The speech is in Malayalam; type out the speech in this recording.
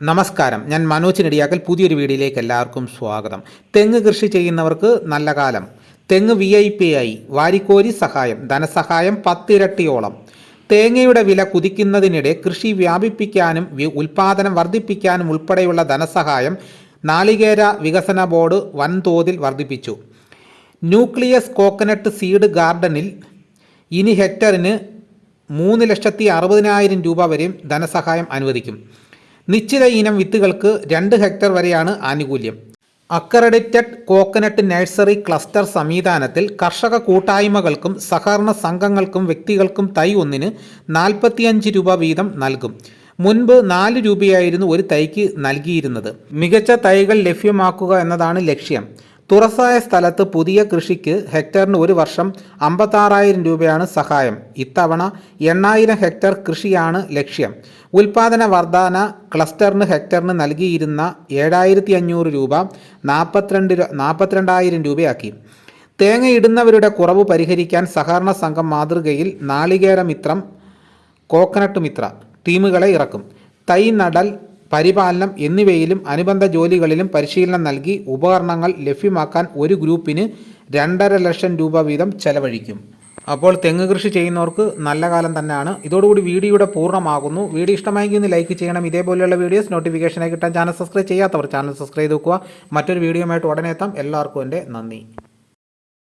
നമസ്കാരം. ഞാൻ മനോജ് നെടിയാക്കൽ. പുതിയൊരു വീഡിയോയിലേക്ക് എല്ലാവർക്കും സ്വാഗതം. തെങ്ങ് കൃഷി ചെയ്യുന്നവർക്ക് നല്ല കാലം. തെങ്ങ് വി ഐ പി ആയി വാരിക്കോരി സഹായം ധനസഹായം പത്തിരട്ടിയോളം. തേങ്ങയുടെ വില കുതിക്കുന്നതിനിടെ കൃഷി വ്യാപിപ്പിക്കാനും ഉൽപാദനം വർദ്ധിപ്പിക്കാനും ഉൾപ്പെടെയുള്ള ധനസഹായം നാളികേര വികസന ബോർഡ് വൻതോതിൽ വർദ്ധിപ്പിച്ചു. ന്യൂക്ലിയസ് കോക്കനട്ട് സീഡ് ഗാർഡനിൽ ഇനി ഹെക്ടറിന് മൂന്ന് ലക്ഷത്തി അറുപതിനായിരം രൂപ വരെയും ധനസഹായം അനുവദിക്കും. നിശ്ചിത ഇനം വിത്തുകൾക്ക് രണ്ട് ഹെക്ടർ വരെയാണ് ആനുകൂല്യം. അക്രഡിറ്റഡ് കോക്കനട്ട് നഴ്സറി ക്ലസ്റ്റർ സംവിധാനത്തിൽ കർഷക കൂട്ടായ്മകൾക്കും സഹകരണ സംഘങ്ങൾക്കും വ്യക്തികൾക്കും തൈ ഒന്നിന് നാൽപ്പത്തിയഞ്ച് രൂപ വീതം നൽകും. മുൻപ് നാല് രൂപയായിരുന്നു ഒരു തൈക്ക് നൽകിയിരുന്നത്. മികച്ച തൈകൾ ലഭ്യമാക്കുക എന്നതാണ് ലക്ഷ്യം. തുറസായ സ്ഥലത്ത് പുതിയ കൃഷിക്ക് ഹെക്ടറിന് ഒരു വർഷം അമ്പത്താറായിരം രൂപയാണ് സഹായം. ഇത്തവണ എണ്ണായിരം ഹെക്ടർ കൃഷിയാണ് ലക്ഷ്യം. ഉൽപാദന വർധന ക്ലസ്റ്ററിന് ഹെക്ടറിന് നൽകിയിരുന്ന ഏഴായിരത്തി അഞ്ഞൂറ് രൂപ നാൽപ്പത്തിരണ്ട് നാൽപ്പത്തിരണ്ടായിരം രൂപയാക്കി. തേങ്ങയിടുന്നവരുടെ കുറവ് പരിഹരിക്കാൻ സഹകരണ സംഘം മാതൃകയിൽ നാളികേര മിത്രം കോക്കനട്ട് മിത്ര ടീമുകളെ ഇറക്കും. തൈ നടൽ പരിപാലനം എന്നിവയിലും അനുബന്ധ ജോലികളിലും പരിശീലനം നൽകി ഉപകരണങ്ങൾ ലഭ്യമാക്കാൻ ഒരു ഗ്രൂപ്പിന് രണ്ടര ലക്ഷം രൂപ വീതം ചെലവഴിക്കും. അപ്പോൾ തെങ്ങ് കൃഷി ചെയ്യുന്നവർക്ക് നല്ല കാലം തന്നെയാണ്. ഇതോടുകൂടി വീഡിയോയുടെ പൂർണമാകുന്നു. വീഡിയോ ഇഷ്ടമായെങ്കിൽ ഒന്ന് ലൈക്ക് ചെയ്യണം. ഇതേപോലെയുള്ള വീഡിയോസ് നോട്ടിഫിക്കേഷനായി കിട്ടാൻ ചാനൽ സബ്സ്ക്രൈബ് ചെയ്യാത്തവർ ചാനൽ സബ്സ്ക്രൈബ് ചെയ്ത് വെക്കുക. മറ്റൊരു വീഡിയോയുമായിട്ട് ഉടനെ എത്താം. എല്ലാവർക്കും എന്റെ നന്ദി.